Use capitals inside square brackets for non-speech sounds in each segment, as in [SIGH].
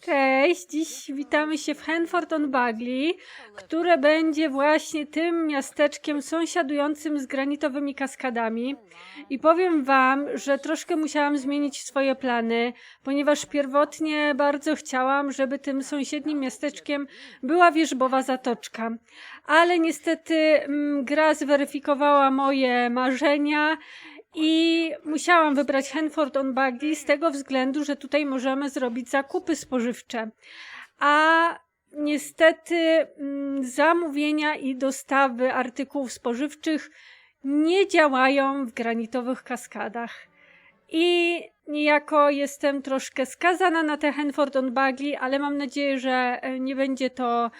Cześć, dziś witamy się w Henford on Bagley, które będzie właśnie tym miasteczkiem sąsiadującym z granitowymi kaskadami. I powiem Wam, że troszkę musiałam zmienić swoje plany, ponieważ pierwotnie bardzo chciałam, żeby tym sąsiednim miasteczkiem była wierzbowa zatoczka. Ale niestety mm, gra zweryfikowała moje marzenia i musiałam wybrać Henford on Bagley z tego względu, że tutaj możemy zrobić zakupy spożywcze. A niestety mm, zamówienia i dostawy artykułów spożywczych nie działają w granitowych kaskadach. I niejako jestem troszkę skazana na te Henford on Bagley, ale mam nadzieję, że e, nie będzie to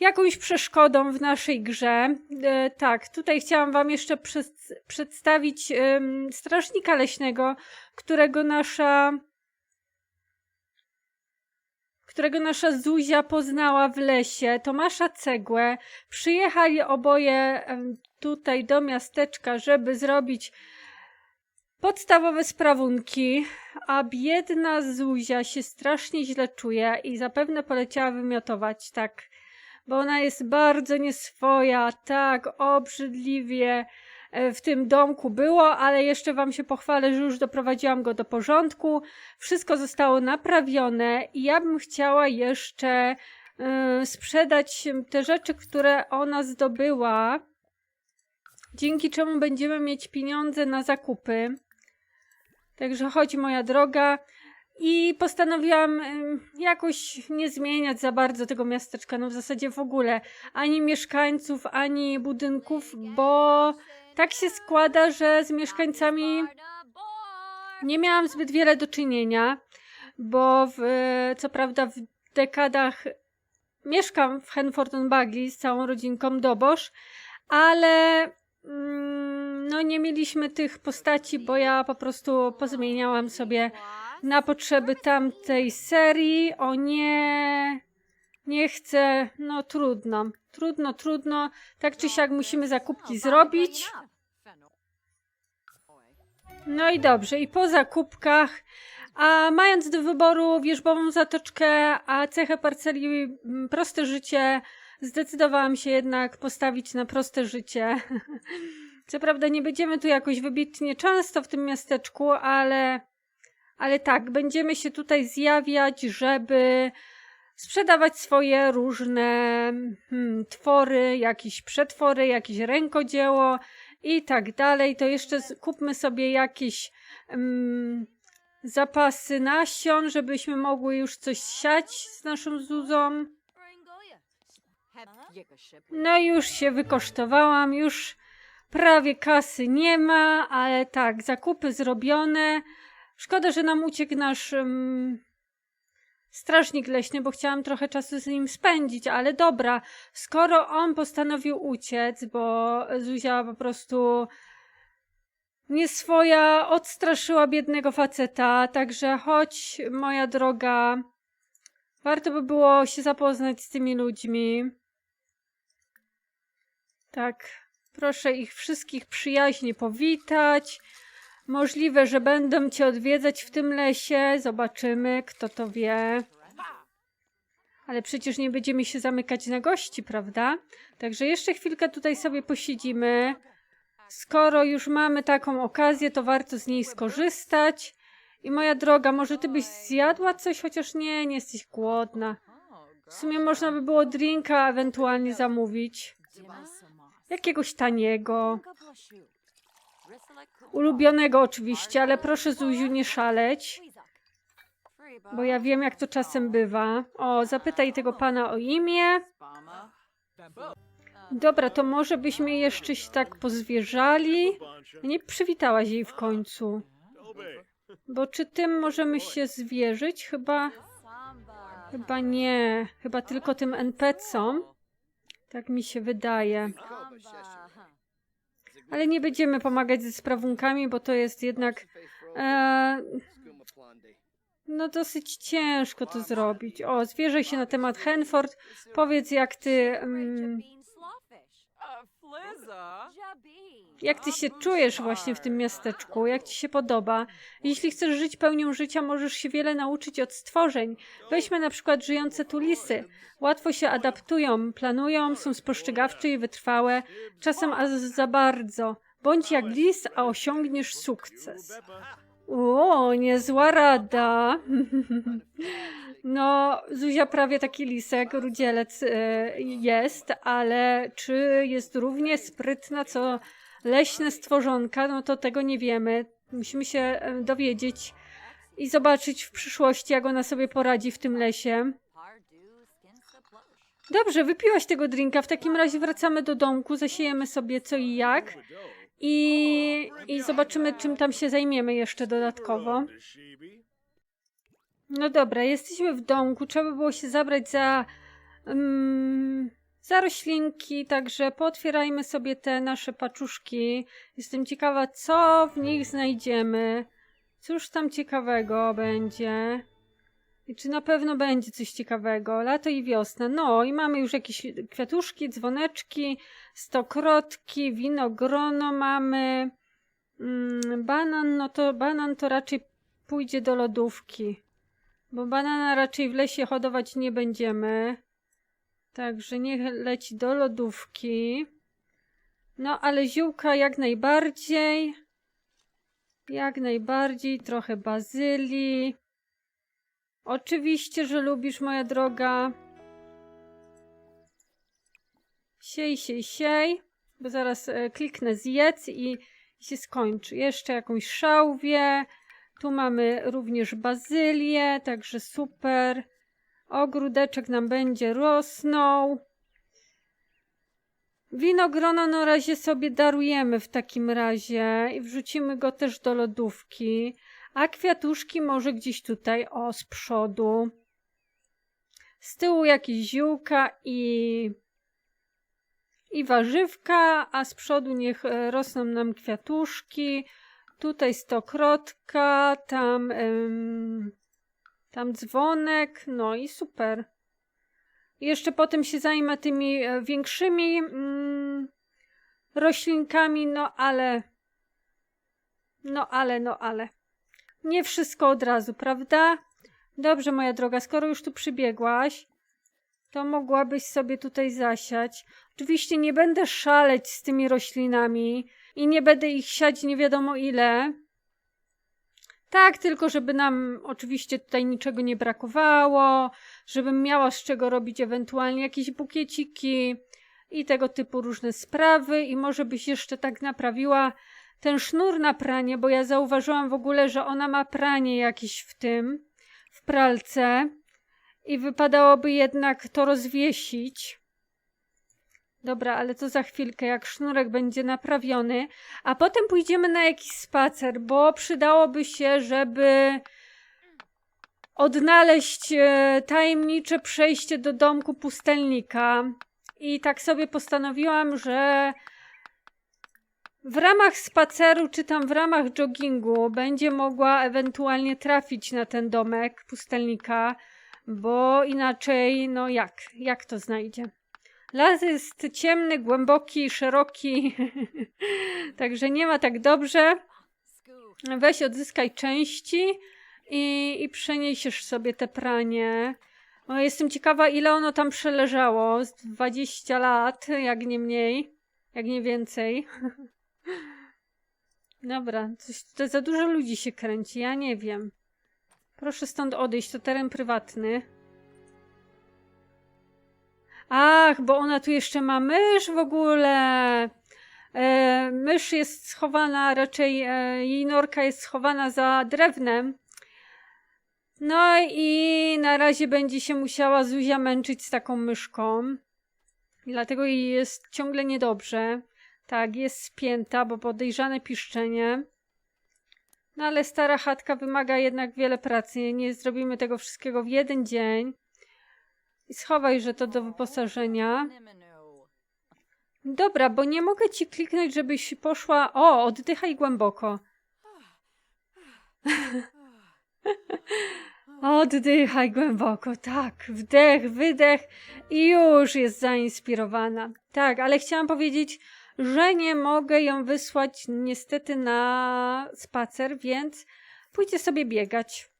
jakąś przeszkodą w naszej grze. E, tak, tutaj chciałam Wam jeszcze przed, przedstawić strażnika leśnego, którego nasza którego nasza Zuzia poznała w lesie, Tomasza Cegłę. Przyjechali oboje tutaj do miasteczka, żeby zrobić podstawowe sprawunki, a biedna Zuzia się strasznie źle czuje i zapewne poleciała wymiotować, tak bo ona jest bardzo nieswoja, tak obrzydliwie e, w tym domku było, ale jeszcze Wam się pochwalę, że już doprowadziłam go do porządku. Wszystko zostało naprawione i ja bym chciała jeszcze y, sprzedać te rzeczy, które ona zdobyła, dzięki czemu będziemy mieć pieniądze na zakupy. Także chodź moja droga. I postanowiłam jakoś nie zmieniać za bardzo tego miasteczka, no w zasadzie w ogóle ani mieszkańców, ani budynków, bo tak się składa, że z mieszkańcami nie miałam zbyt wiele do czynienia, bo w, co prawda w dekadach mieszkam w Henford Bagley z całą rodzinką Dobosz, ale mm, no nie mieliśmy tych postaci, bo ja po prostu pozmieniałam sobie na potrzeby tamtej serii. O nie, nie chcę, no trudno, trudno, trudno. Tak czy siak musimy zakupki zrobić. No i dobrze, i po zakupkach, a mając do wyboru wierzbową zatoczkę, a cechę parceli mm, proste życie, zdecydowałam się jednak postawić na proste życie. [LAUGHS] Co prawda nie będziemy tu jakoś wybitnie często w tym miasteczku, ale ale tak, będziemy się tutaj zjawiać, żeby sprzedawać swoje różne hmm, twory, jakieś przetwory, jakieś rękodzieło i tak dalej. To jeszcze kupmy sobie jakieś mm, zapasy nasion, żebyśmy mogły już coś siać z naszą Zuzą. No już się wykosztowałam, już prawie kasy nie ma, ale tak, zakupy zrobione. Szkoda, że nam uciekł nasz um, strażnik leśny, bo chciałam trochę czasu z nim spędzić, ale dobra, skoro on postanowił uciec, bo Zuzia po prostu nie swoja odstraszyła biednego faceta, także chodź, moja droga, warto by było się zapoznać z tymi ludźmi. Tak, proszę ich wszystkich przyjaźnie powitać. Możliwe, że będą cię odwiedzać w tym lesie. Zobaczymy, kto to wie. Ale przecież nie będziemy się zamykać na gości, prawda? Także jeszcze chwilkę tutaj sobie posiedzimy. Skoro już mamy taką okazję, to warto z niej skorzystać. I moja droga, może ty byś zjadła coś, chociaż nie, nie jesteś głodna. W sumie można by było drinka ewentualnie zamówić. Jakiegoś taniego. Ulubionego oczywiście, ale proszę Zuziu nie szaleć, bo ja wiem jak to czasem bywa. O, zapytaj tego pana o imię. Dobra, to może byśmy jeszcze się tak pozwierzali. Nie przywitałaś jej w końcu. Bo czy tym możemy się zwierzyć? Chyba, chyba nie. Chyba tylko tym NPC-om. Tak mi się wydaje. Ale nie będziemy pomagać ze sprawunkami, bo to jest jednak e, no dosyć ciężko to zrobić. O, zwierzę się na temat Henford. Powiedz jak ty... Mm, Jak ty się czujesz właśnie w tym miasteczku? Jak ci się podoba? Jeśli chcesz żyć pełnią życia, możesz się wiele nauczyć od stworzeń. Weźmy na przykład żyjące tu lisy. Łatwo się adaptują, planują, są spostrzegawcze i wytrwałe, czasem aż za bardzo. Bądź jak lis, a osiągniesz sukces. O, niezła rada. [LAUGHS] No, Zuzia prawie taki lisek, rudzielec y, jest, ale czy jest równie sprytna co leśne stworzonka, no to tego nie wiemy. Musimy się e, dowiedzieć i zobaczyć w przyszłości, jak ona sobie poradzi w tym lesie. Dobrze, wypiłaś tego drinka. W takim razie wracamy do domku, zasiejemy sobie co i jak i, i zobaczymy, czym tam się zajmiemy jeszcze dodatkowo. No dobra, jesteśmy w domku. Trzeba by było się zabrać za, mm, za roślinki, także pootwierajmy sobie te nasze paczuszki. Jestem ciekawa, co w nich znajdziemy. Cóż tam ciekawego będzie? I czy na pewno będzie coś ciekawego? Lato i wiosna. No i mamy już jakieś kwiatuszki, dzwoneczki, stokrotki, winogrono mamy. Mm, banan, no to banan to raczej pójdzie do lodówki. Bo banana raczej w lesie hodować nie będziemy. Także niech leci do lodówki. No ale ziółka jak najbardziej. Jak najbardziej. Trochę bazylii. Oczywiście, że lubisz, moja droga. Siej, siej, siej. Bo zaraz e, kliknę zjedz i, się skończy. Jeszcze jakąś szałwię. Tu mamy również bazylię, także super. Ogródeczek nam będzie rosnął. Winogrono na razie sobie darujemy w takim razie i wrzucimy go też do lodówki. A kwiatuszki może gdzieś tutaj, o, z przodu. Z tyłu jakieś ziółka i, i warzywka, a z przodu niech e, rosną nam kwiatuszki. Tutaj stokrotka, tam, ym, tam dzwonek, no i super. Jeszcze potem się zajmę tymi e, większymi mm, roślinkami, no ale, no ale, no ale. Nie wszystko od razu, prawda? Dobrze, moja droga, skoro już tu przybiegłaś, to mogłabyś sobie tutaj zasiać. Oczywiście nie będę szaleć z tymi roślinami i nie będę ich siać nie wiadomo ile. Tak, tylko żeby nam oczywiście tutaj niczego nie brakowało, żebym miała z czego robić ewentualnie jakieś bukieciki i tego typu różne sprawy i może byś jeszcze tak naprawiła ten sznur na pranie, bo ja zauważyłam w ogóle, że ona ma pranie jakieś w tym, w pralce i wypadałoby jednak to rozwiesić. Dobra, ale to za chwilkę, jak sznurek będzie naprawiony, a potem pójdziemy na jakiś spacer, bo przydałoby się, żeby odnaleźć e, tajemnicze przejście do domku pustelnika. I tak sobie postanowiłam, że w ramach spaceru, czy tam w ramach joggingu, będzie mogła ewentualnie trafić na ten domek pustelnika, bo inaczej, no jak, jak to znajdzie? Las jest ciemny, głęboki, szeroki, [LAUGHS] także nie ma tak dobrze. Weź odzyskaj części i, i przeniesiesz sobie te pranie. O, jestem ciekawa, ile ono tam przeleżało. Z 20 lat, jak nie mniej, jak nie więcej. [LAUGHS] Dobra, coś tutaj za dużo ludzi się kręci, ja nie wiem. Proszę stąd odejść, to teren prywatny. Ach, bo ona tu jeszcze ma mysz w ogóle. E, mysz jest schowana, raczej e, jej norka jest schowana za drewnem. No i na razie będzie się musiała Zuzia męczyć z taką myszką. Dlatego jej jest ciągle niedobrze. Tak, jest spięta, bo podejrzane piszczenie. No ale stara chatka wymaga jednak wiele pracy. Nie zrobimy tego wszystkiego w jeden dzień. I schowaj, że to do wyposażenia. Dobra, bo nie mogę ci kliknąć, żebyś poszła. O, oddychaj głęboko. [LAUGHS] Oddychaj głęboko, tak. Wdech, wydech i już jest zainspirowana. Tak, ale chciałam powiedzieć, że nie mogę ją wysłać niestety na spacer, więc pójdzie sobie biegać.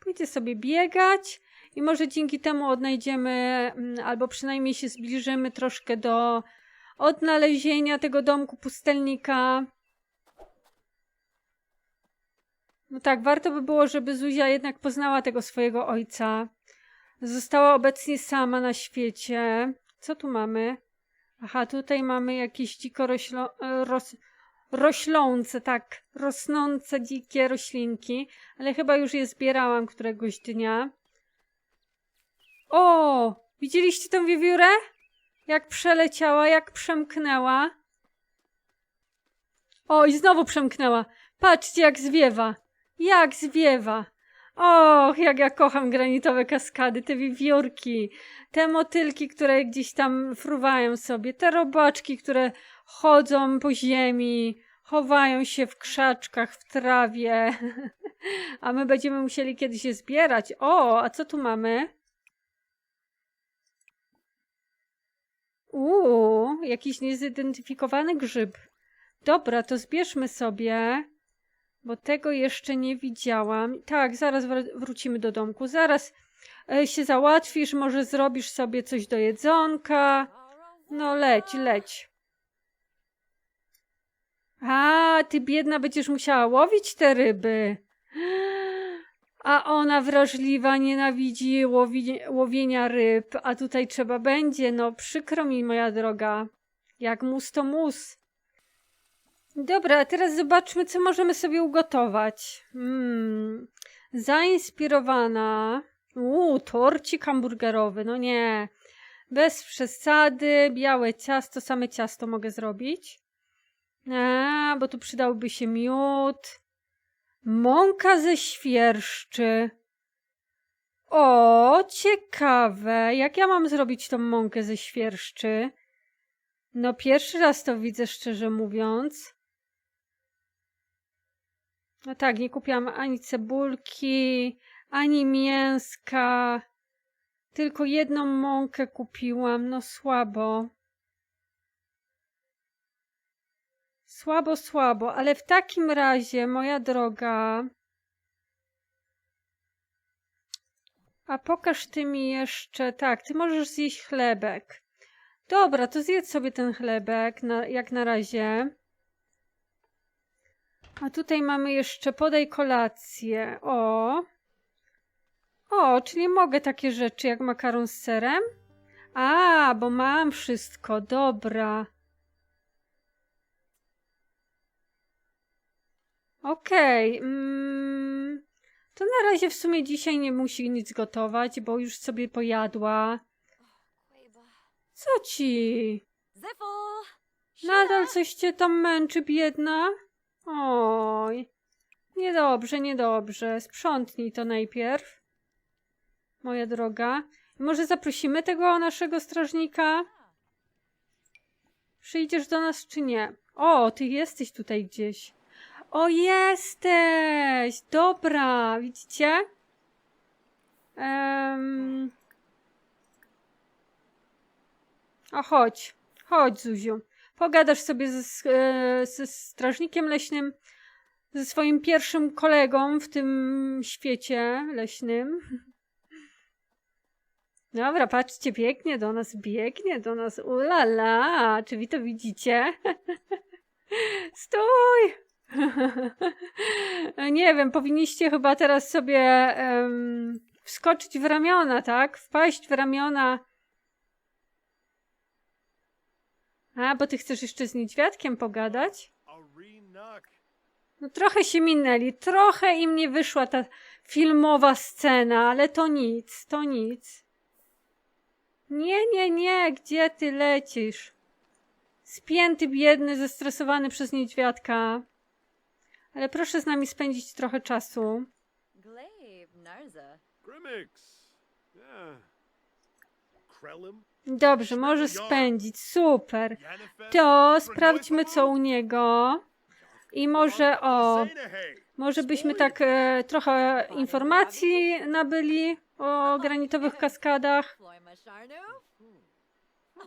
Pójdzie sobie biegać i może dzięki temu odnajdziemy, mm, albo przynajmniej się zbliżymy troszkę do odnalezienia tego domku pustelnika. No tak, warto by było, żeby Zuzia jednak poznała tego swojego ojca. Została obecnie sama na świecie. Co tu mamy? Aha, tutaj mamy jakieś dziko roślo, e, roślące, tak, rosnące dzikie roślinki, ale chyba już je zbierałam któregoś dnia. O! Widzieliście tę wiewiórę? Jak przeleciała, jak przemknęła. O, i znowu przemknęła. Patrzcie, jak zwiewa. Jak zwiewa. Och, jak ja kocham granitowe kaskady, te wiewiórki, te motylki, które gdzieś tam fruwają sobie, te robaczki, które chodzą po ziemi, chowają się w krzaczkach, w trawie. [LAUGHS] A my będziemy musieli kiedyś je zbierać. O, a co tu mamy? Uuu, jakiś niezidentyfikowany grzyb. Dobra, to zbierzmy sobie, bo tego jeszcze nie widziałam. Tak, zaraz wr- wrócimy do domku. Zaraz e, się załatwisz, może zrobisz sobie coś do jedzonka. No leć, leć. A, ty biedna będziesz musiała łowić te ryby. A ona wrażliwa nienawidzi łowi łowienia ryb, a tutaj trzeba będzie. No przykro mi, moja droga. Jak mus to mus. Dobra, a teraz zobaczmy, co możemy sobie ugotować. Mm, zainspirowana. Uuu, torcik hamburgerowy. No nie. Bez przesady. Białe ciasto, same ciasto mogę zrobić. A, bo tu przydałby się miód. Mąka ze świerszczy. O, ciekawe. Jak ja mam zrobić tą mąkę ze świerszczy? No, pierwszy raz to widzę, szczerze mówiąc. No tak, nie kupiłam ani cebulki, ani mięska. Tylko jedną mąkę kupiłam. No słabo. Słabo, słabo, ale w takim razie, moja droga. A pokaż ty mi jeszcze. Tak, ty możesz zjeść chlebek. Dobra, to zjedz sobie ten chlebek, na, jak na razie. A tutaj mamy jeszcze podaj kolację. O. O, czyli mogę takie rzeczy jak makaron z serem? A, bo mam wszystko, dobra. Okej. mm, to na razie w sumie dzisiaj nie musi nic gotować, bo już sobie pojadła. Co ci? Nadal coś cię tam męczy, biedna? Oj. Niedobrze, niedobrze. Sprzątnij to najpierw. Moja droga. Może zaprosimy tego naszego strażnika? Przyjdziesz do nas czy nie? O, ty jesteś tutaj gdzieś. O, jesteś! Dobra, widzicie? Em... O, chodź. Chodź, Zuziu. Pogadasz sobie ze, e, ze strażnikiem leśnym, ze swoim pierwszym kolegą w tym świecie leśnym. Dobra, patrzcie, biegnie do nas, biegnie do nas. Ulala, czy wy to widzicie? [LAUGHS] Stój! [LAUGHS] Nie wiem, powinniście chyba teraz sobie em, wskoczyć w ramiona, tak? Wpaść w ramiona. A, bo ty chcesz jeszcze z niedźwiadkiem pogadać? No trochę się minęli, trochę im nie wyszła ta filmowa scena, ale to nic, to nic. Nie, nie, nie, gdzie ty lecisz? Spięty, biedny, zestresowany przez niedźwiadka. Ale proszę z nami spędzić trochę czasu. Dobrze, może spędzić, super. To sprawdźmy co u niego. I może o, może byśmy tak e, trochę informacji nabyli o granitowych kaskadach.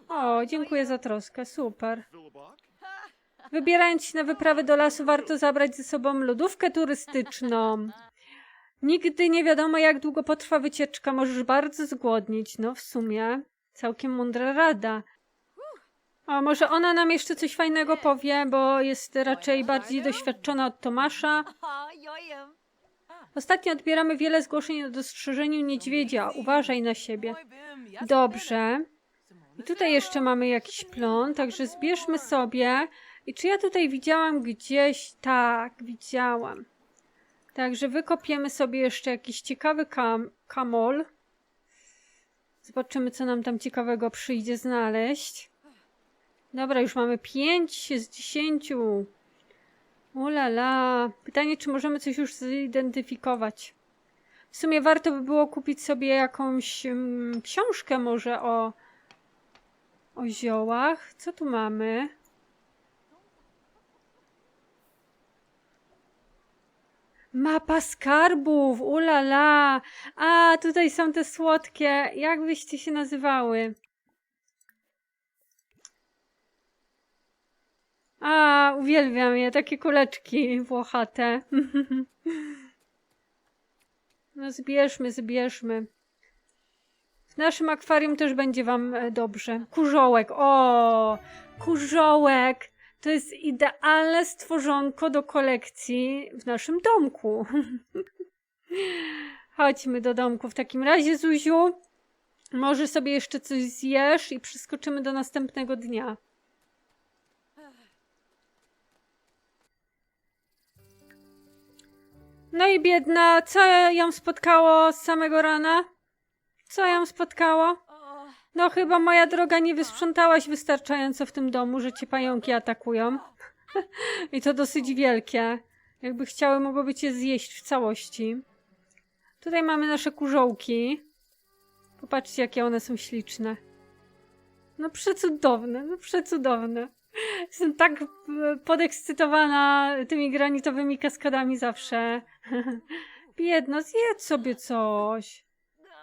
O, dziękuję za troskę, super. Wybierając się na wyprawę do lasu, warto zabrać ze sobą lodówkę turystyczną. Nigdy nie wiadomo, jak długo potrwa wycieczka. Możesz bardzo zgłodnić. No, w sumie całkiem mądra rada. A może ona nam jeszcze coś fajnego powie, bo jest raczej bardziej doświadczona od Tomasza. Ostatnio odbieramy wiele zgłoszeń o dostrzeżeniu niedźwiedzia. Uważaj na siebie. Dobrze. I tutaj jeszcze mamy jakiś plon, także zbierzmy sobie. I czy ja tutaj widziałam gdzieś? Tak, widziałam. Także wykopiemy sobie jeszcze jakiś ciekawy kam kamol. Zobaczymy, co nam tam ciekawego przyjdzie znaleźć. Dobra, już mamy 5 z 10. Ulala. Pytanie, czy możemy coś już zidentyfikować. W sumie warto by było kupić sobie jakąś mm, książkę może o, o ziołach. Co tu mamy? Mapa skarbów, ulala. A, tutaj są te słodkie. Jak byście się nazywały? A, uwielbiam je, takie kuleczki włochate. [LAUGHS] No zbierzmy, zbierzmy. W naszym akwarium też będzie wam e, dobrze. Kurzołek, o! Kurzołek! To jest idealne stworzonko do kolekcji w naszym domku. [LAUGHS] Chodźmy do domku w takim razie, Zuziu. Może sobie jeszcze coś zjesz i przeskoczymy do następnego dnia. No i biedna, co ją spotkało z samego rana? Co ją spotkało? No chyba moja droga nie wysprzątałaś wystarczająco w tym domu, że cię pająki atakują. [LAUGHS] I to dosyć wielkie. Jakby chciały, mogłoby cię zjeść w całości. Tutaj mamy nasze kurzołki. Popatrzcie, jakie one są śliczne. No przecudowne, no przecudowne. Jestem tak e, podekscytowana tymi granitowymi kaskadami zawsze. [LAUGHS] Biedno, zjedz sobie coś.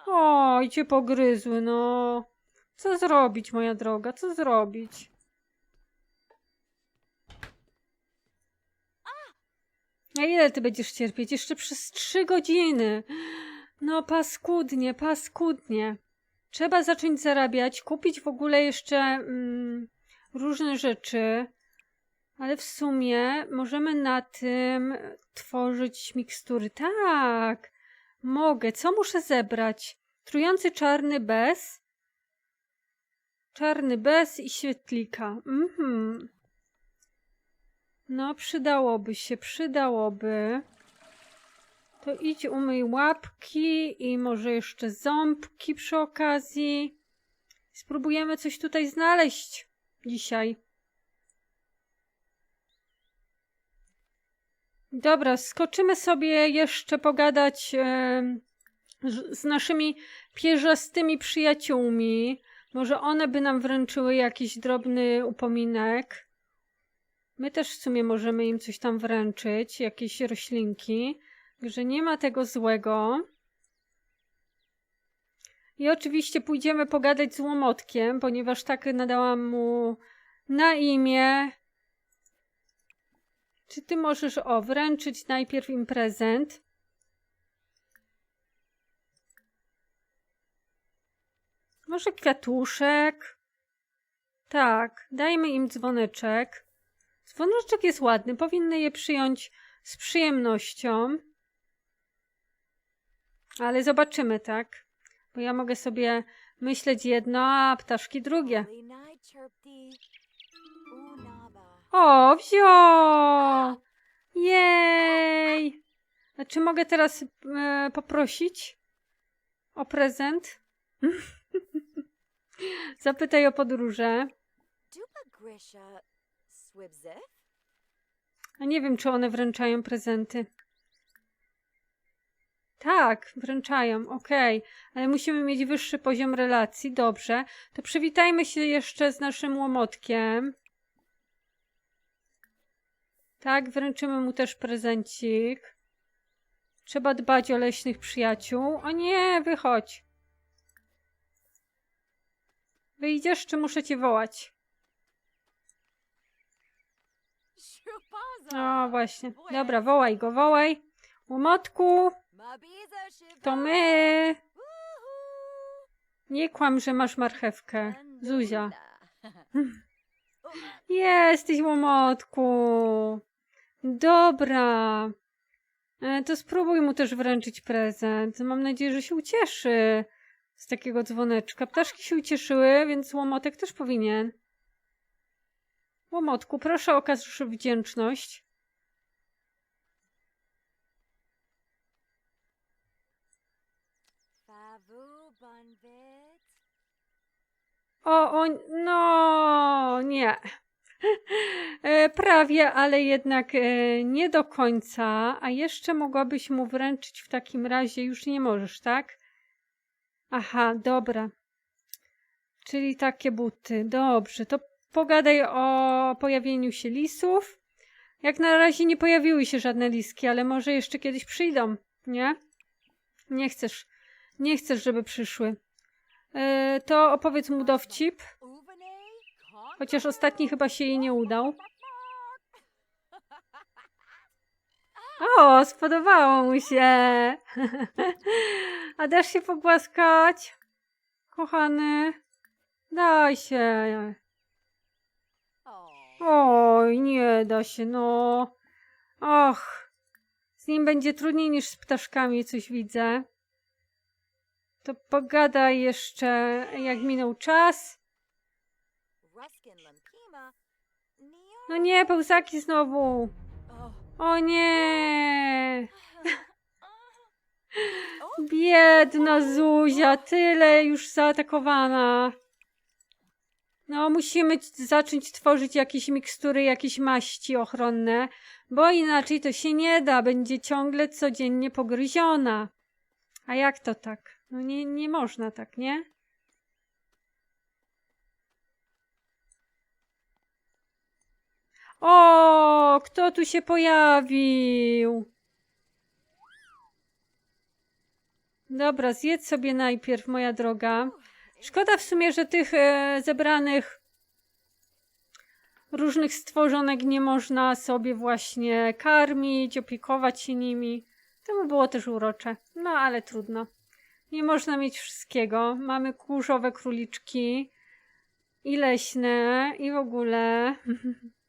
Oj, cię pogryzły, no. Co zrobić, moja droga, co zrobić? A ile ty będziesz cierpieć? Jeszcze przez trzy godziny. No, paskudnie, paskudnie. Trzeba zacząć zarabiać, kupić w ogóle jeszcze mm, różne rzeczy, ale w sumie możemy na tym tworzyć mikstury. Tak, mogę. Co muszę zebrać? Trujący czarny bez, czarny bez i świetlika. Mhm. No, przydałoby się, przydałoby. To idź umyj łapki i może jeszcze ząbki przy okazji. Spróbujemy coś tutaj znaleźć dzisiaj. Dobra, skoczymy sobie jeszcze pogadać z, z naszymi pierzastymi przyjaciółmi. Może one by nam wręczyły jakiś drobny upominek. My też w sumie możemy im coś tam wręczyć, jakieś roślinki. Także nie ma tego złego. I oczywiście pójdziemy pogadać z Łomotkiem, ponieważ tak nadałam mu na imię. Czy ty możesz, o, wręczyć najpierw im prezent? Może kwiatuszek? Tak, dajmy im dzwoneczek. Dzwoneczek jest ładny, powinny je przyjąć z przyjemnością. Ale zobaczymy, tak? Bo ja mogę sobie myśleć jedno, a ptaszki drugie. O, wzio! Jej! A czy mogę teraz e, poprosić o prezent? [LAUGHS] Zapytaj o podróże. A nie wiem, czy one wręczają prezenty. Tak, wręczają, okej, ale musimy mieć wyższy poziom relacji, dobrze. To przywitajmy się jeszcze z naszym łomotkiem. Tak, wręczymy mu też prezencik. Trzeba dbać o leśnych przyjaciół. O nie, wychodź. Wyjdziesz, czy muszę cię wołać? Baza. O, właśnie. Dobra, wołaj go, wołaj. Łomotku, to my. Nie kłam, że masz marchewkę. Zuzia. [LAUGHS] Jesteś, łomotku. Dobra. E, To spróbuj mu też wręczyć prezent. Mam nadzieję, że się ucieszy z takiego dzwoneczka. Ptaszki się ucieszyły, więc łomotek też powinien. Łomotku, proszę okaż wdzięczność. O, o, no, nie. [LAUGHS] E, Prawie, ale jednak e, nie do końca. A jeszcze mogłabyś mu wręczyć w takim razie, już nie możesz, tak? Aha, dobra. Czyli takie buty. Dobrze, to pogadaj o pojawieniu się lisów. Jak na razie nie pojawiły się żadne liski, ale może jeszcze kiedyś przyjdą, nie? Nie chcesz, nie chcesz, żeby przyszły. E, to opowiedz mu dowcip. Chociaż ostatni chyba się jej nie udał. O, spodobało mu się. [LAUGHS] A dasz się pogłaskać? Kochany, daj się. Oj, nie da się, no. Och, z nim będzie trudniej niż z ptaszkami, coś widzę. To pogadaj jeszcze, jak minął czas. No nie, pełzaki znowu. O nie! [LAUGHS] Biedna Zuzia, tyle już zaatakowana. No, musimy zacząć tworzyć jakieś mikstury, jakieś maści ochronne, bo inaczej to się nie da, będzie ciągle codziennie pogryziona. A jak to tak? No nie, nie można tak, nie? O, kto tu się pojawił? Dobra, zjedz sobie najpierw, moja droga. Szkoda w sumie, że tych e, zebranych różnych stworzonek nie można sobie właśnie karmić, opiekować się nimi. To by było też urocze. No ale trudno. Nie można mieć wszystkiego. Mamy kurzowe króliczki i leśne i w ogóle. [LAUGHS]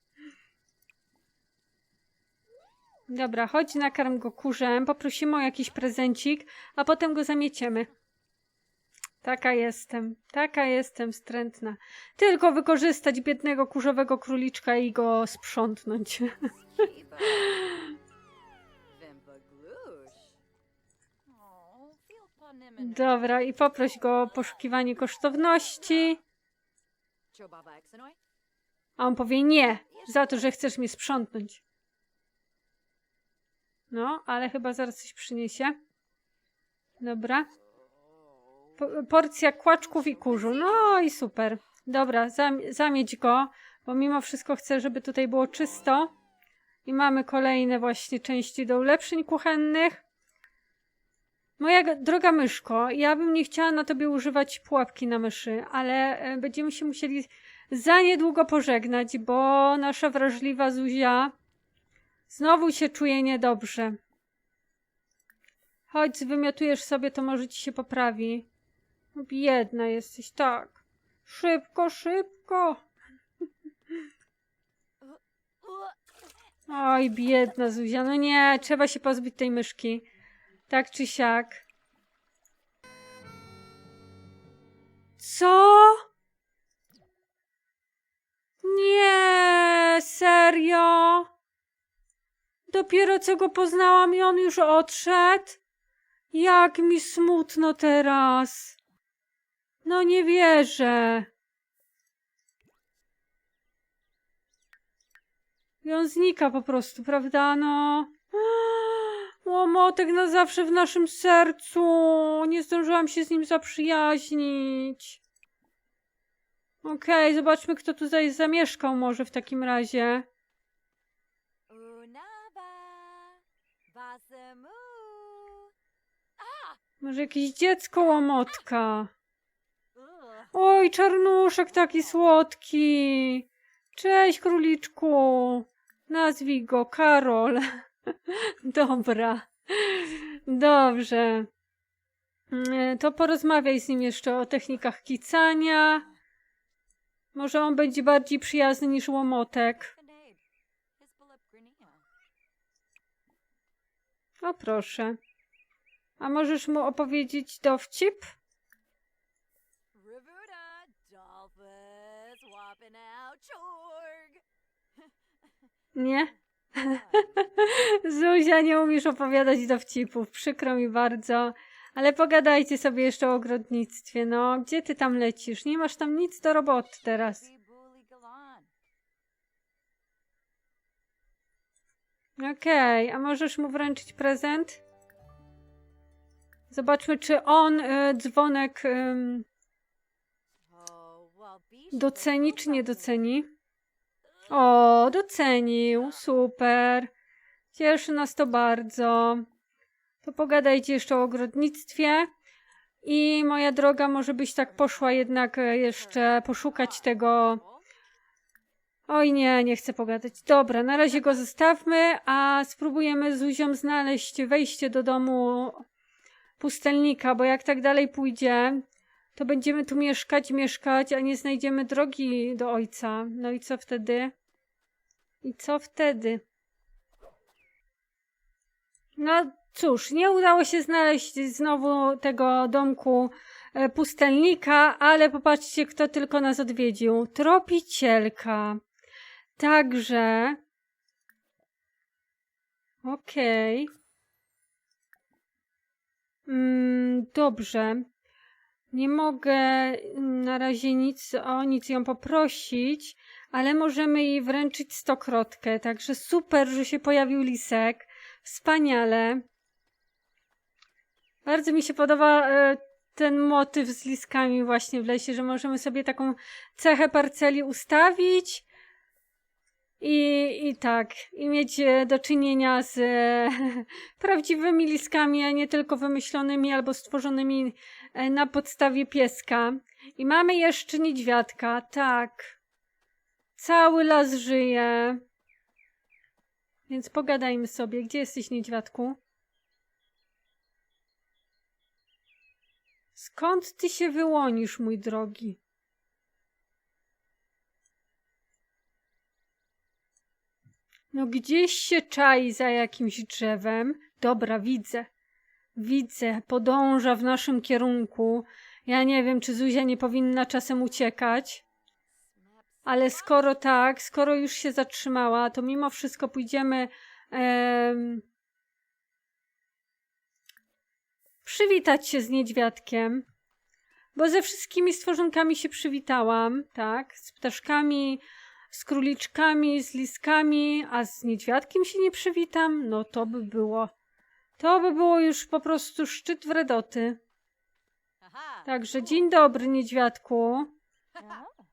Dobra, chodź nakarm go kurzem, poprosimy o jakiś prezencik, a potem go zamieciemy. Taka jestem, taka jestem wstrętna. Tylko wykorzystać biednego kurzowego króliczka i go sprzątnąć. [LAUGHS] Dobra, i poproś go o poszukiwanie kosztowności. A on powie nie, za to, że chcesz mnie sprzątnąć. No, ale chyba zaraz coś przyniesie. Dobra. Po, porcja kłaczków i kurzu. No i super. Dobra, zam, zamieć go, bo mimo wszystko chcę, żeby tutaj było czysto. I mamy kolejne właśnie części do ulepszeń kuchennych. Moja droga myszko, ja bym nie chciała na tobie używać pułapki na myszy, ale e, będziemy się musieli za niedługo pożegnać, bo nasza wrażliwa Zuzia znowu się czuje niedobrze. Chodź, wymiotujesz sobie, to może ci się poprawi. No, Biedna jesteś, tak. Szybko, szybko. Oj, biedna Zuzia. No nie, trzeba się pozbyć tej myszki. Tak czy siak. Co? Nie, serio? Dopiero co go poznałam i on już odszedł? Jak mi smutno teraz. No nie wierzę. I on znika po prostu, prawda? No. [GASPS] Łomotek na zawsze w naszym sercu. Nie zdążyłam się z nim zaprzyjaźnić. Okej, zobaczmy, kto tutaj zamieszkał może w takim razie. Może jakieś dziecko łomotka. Oj, czarnuszek taki słodki. Cześć, króliczku. Nazwij go Karol. [LAUGHS] Dobra. Dobrze. Mm, To porozmawiaj z nim jeszcze o technikach kicania. Może on będzie bardziej przyjazny niż łomotek. O proszę. A możesz mu opowiedzieć dowcip? Rivuda, Dolphus, whopping out, Chorg. Nie? [LAUGHS] Zuzia, nie umiesz opowiadać dowcipów. Przykro mi bardzo. Ale pogadajcie sobie jeszcze o ogrodnictwie. No, gdzie ty tam lecisz? Nie masz tam nic do roboty teraz. Galan. Okej, a możesz mu wręczyć prezent? Zobaczmy, czy on y, dzwonek doceni, czy nie doceni. O, docenił. Super. Cieszy nas to bardzo. To pogadajcie jeszcze o ogrodnictwie. I moja droga, może byś tak poszła jednak e, jeszcze poszukać tego. Oj nie, nie chcę pogadać. Dobra, na razie go zostawmy, a spróbujemy z Zuzią znaleźć wejście do domu pustelnika, bo jak tak dalej pójdzie, to będziemy tu mieszkać, mieszkać, a nie znajdziemy drogi do ojca. No i co wtedy? I co wtedy? No cóż, nie udało się znaleźć znowu tego domku e, pustelnika, ale popatrzcie, kto tylko nas odwiedził. Tropicielka. Także. Okej. Mm, dobrze. Nie mogę na razie nic o nic ją poprosić, ale możemy jej wręczyć stokrotkę. Także super, że się pojawił lisek. Wspaniale. Bardzo mi się podoba e, ten motyw z liskami właśnie w lesie, że możemy sobie taką cechę parceli ustawić i, i tak, i mieć e, do czynienia z e, [LAUGHS] prawdziwymi liskami, a nie tylko wymyślonymi albo stworzonymi e, na podstawie pieska. I mamy jeszcze niedźwiadka, tak. Cały las żyje. Więc pogadajmy sobie. Gdzie jesteś, niedźwiadku? Skąd ty się wyłonisz, mój drogi? No gdzieś się czai za jakimś drzewem. Dobra, widzę. Widzę, podąża w naszym kierunku. Ja nie wiem, czy Zuzia nie powinna czasem uciekać. Ale skoro tak, skoro już się zatrzymała, to mimo wszystko pójdziemy em, przywitać się z niedźwiadkiem. Bo ze wszystkimi stworzonkami się przywitałam, tak? Z ptaszkami, z króliczkami, z liskami, a z niedźwiadkiem się nie przywitam? No to by było. To by było już po prostu szczyt wredoty. Także dzień dobry, niedźwiadku.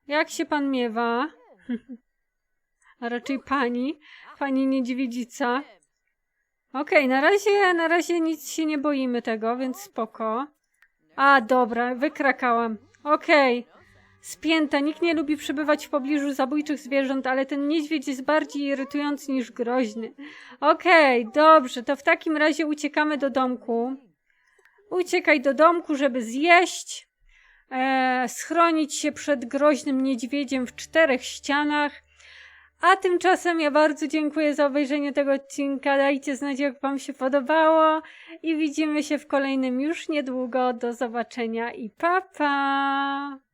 Jak się pan miewa? [LAUGHS] A raczej pani, pani niedźwiedzica. Okej, na razie, na razie nic się nie boimy tego, więc spoko. A, dobra, wykrakałam. Okej. Spięta, nikt nie lubi przebywać w pobliżu zabójczych zwierząt, ale ten niedźwiedź jest bardziej irytujący niż groźny. Okej, dobrze, to w takim razie uciekamy do domku. Uciekaj do domku, żeby zjeść, e, schronić się przed groźnym niedźwiedziem w czterech ścianach. A tymczasem ja bardzo dziękuję za obejrzenie tego odcinka. Dajcie znać, jak Wam się podobało. I widzimy się w kolejnym już niedługo. Do zobaczenia i pa pa!